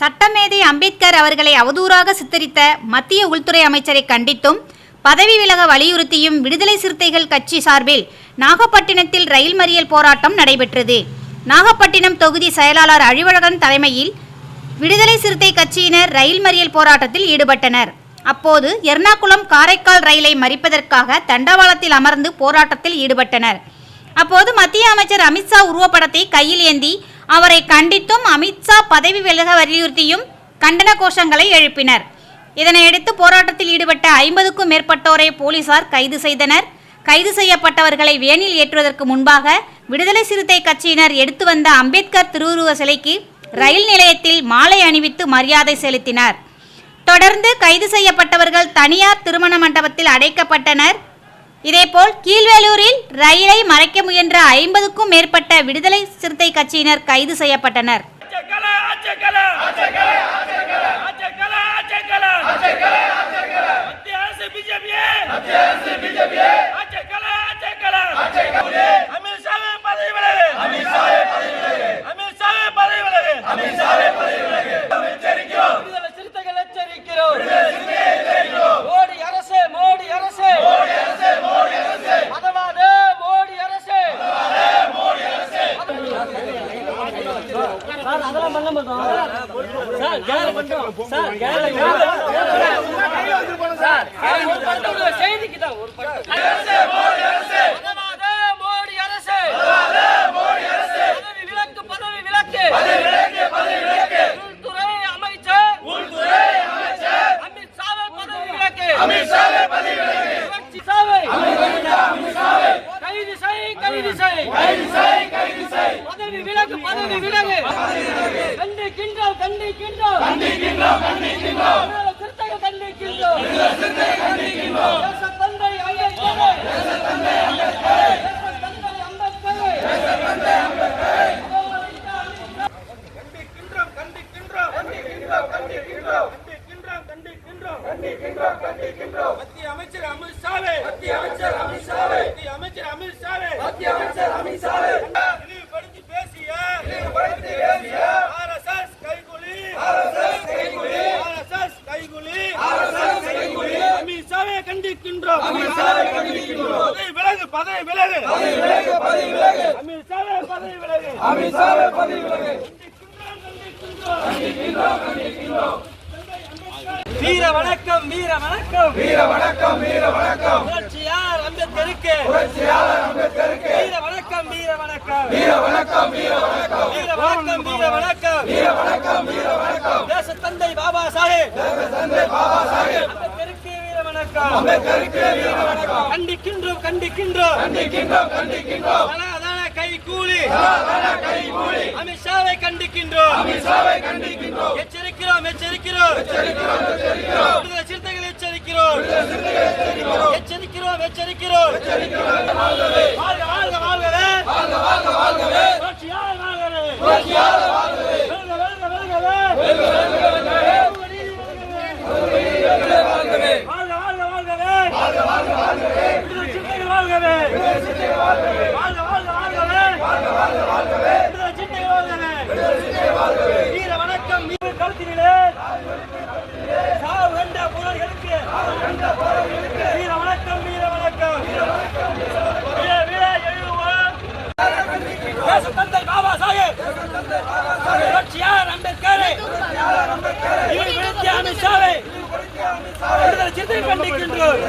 சட்டமேதை அம்பேத்கர் அவர்களை அவதூறாக சித்தரித்த மத்திய உள்துறை அமைச்சரை கண்டித்தும் பதவி விலக வலியுறுத்தியும் விடுதலை சிறுத்தைகள் கட்சி சார்பில் நாகப்பட்டினத்தில் ரயில் மறியல் போராட்டம் நடைபெற்றது. நாகப்பட்டினம் தொகுதி செயலாளர் அழிவழகன் தலைமையில் விடுதலை சிறுத்தை கட்சியினர் ரயில் மறியல் போராட்டத்தில் ஈடுபட்டனர். அப்போது எர்ணாகுளம் காரைக்கால் ரயிலை மறிப்பதற்காக தண்டவாளத்தில் அமர்ந்து போராட்டத்தில் ஈடுபட்டனர். அப்போது மத்திய அமைச்சர் அமித்ஷா உருவப்படத்தை கையில் ஏந்தி அவரை கண்டித்தும் அமித்ஷா பதவி விலக வலியுறுத்தியும் கண்டன கோஷங்களை எழுப்பினர். இதனையடுத்து போராட்டத்தில் ஈடுபட்ட ஐம்பதுக்கும் மேற்பட்டோரை போலீசார் கைது செய்தனர். கைது செய்யப்பட்டவர்களை வேனில் ஏற்றுவதற்கு முன்பாக விடுதலை சிறுத்தை கட்சியினர் எடுத்து வந்த அம்பேத்கர் திருவுருவ சிலைக்கு ரயில் நிலையத்தில் மாலை அணிவித்து மரியாதை செலுத்தினர். தொடர்ந்து கைது செய்யப்பட்டவர்கள் தனியார் திருமண மண்டபத்தில் அடைக்கப்பட்டனர். இதேபோல் கீழ்வேலூரில் ரயிலை மறைக்க முயன்ற ஐம்பதுக்கும் மேற்பட்ட விடுதலை சிறுத்தை கட்சியினர் கைது செய்யப்பட்டனர் அச்சக்கல அதெல்லாம் பண்ண மாட்டோம். சார் கேல மட்டும். சார் கேல கையில வச்சிருப்போம் சார் ஒரு பட்டு செய்திக்கு தான் ஒரு பட்டு பதவி விலகு. கண்டிக்கின்றோம் கண்டிக்கின்றோம் கண்டிக்கின்றோம் சிறுத்தைகள் கண்டிக்கின்றோம் தேசத்தந்தை அம்பேத்கரை. தேசத்தந்தை அம்பேத்கரை. கண்டிக்கின்றோம் கண்டிக்கின்றோம் கண்டிக்கின்றோம் கண்டிக்கின்றோம் கண்டிக்கின்றோம் கண்டிக்கின்றோம் கண்டிக்கின்றோம் மத்திய அமைச்சர் அமித்ஷாவே. மத்திய அமைச்சர் அமித்ஷாவே கண்டிக்கின்றோம். விலகு பதவி விலகு. அமித்ஷாவே பதவி விலகு. அமித்ஷாவே பதவி விலகு. வீர வணக்கம் வீர வணக்கம். வீர வணக்கம் வீர வணக்கம். புரட்சியார் அம்பேத்கருக்கு. புரட்சியார் அம்பேத்கருக்கு. வீர வணக்கம் வீர வணக்கம். வீர வணக்கம் வீர வணக்கம். வீர வணக்கம் வீர வணக்கம் வீர வணக்கம். வீர வணக்கம். தேசத்தந்தை பாபா சாஹேப். தேசத்தந்தை பாபா சாஹேப். வணக்கம். அம்பேத்கருக்கு வீர வணக்கம் கண்டிக்கின்றோம். கண்டிக்கின்றோம் கண்டிக்கின்றோம். கண்டிக்கின்றோம் கை கூலி. அனாதான கை கூலி. அமித்ஷாவை கண்டிக்கின்றோம். அமித்ஷாவை கண்டிக்கின்றோம். எச்சரிக்கிறோம் எச்சரிக்கிறோம். எச்சரிக்கிறோம் எச்சரிக்கிறோம். விடுதலை சிறுத்தைகள் எச்சரிக்கிறோம். எச்சரிக்கிறோம். எச்சரிக்கிறோம் வாழ்கவே வாழ்க வாழ்க வாழ்கவே புரட்சியார் வாழ்கவே புரட்சியார் வாழ்கவே வெல்க வெல்க வெல்கவே வெல்க வெல்க வெல்கவே வாழ்க வாழ்க வாழ்கவே வாழ்க வாழ்க வாழ்கவே விடுதலை சிறுத்தைகள் வாழ்கவே விடுதலை சிறுத்தைகள் வாழ்கவே வாழ்க வாழ்க வாழ்கவே வாழ்க வாழ்க வாழ்கவே விடுதலை சிறுத்தைகள் வாழ்கவே விடுதலை சிறுத்தைகள் வாழ்கவே வீர வணக்கம் வீர கழுத்தினிலே சாவு கண்ட போராளிகளுக்கு வீர வணக்கம் வீர வணக்கம் வீர வீர எழுவோம் தேசத்தந்தை பாபா சாஹேப் புரட்சியார் அம்பேத்கரை இழிவுபடுத்திய அமித்ஷாவை விடுதலை சிறுத்தை கண்டிக்கின்றோம்.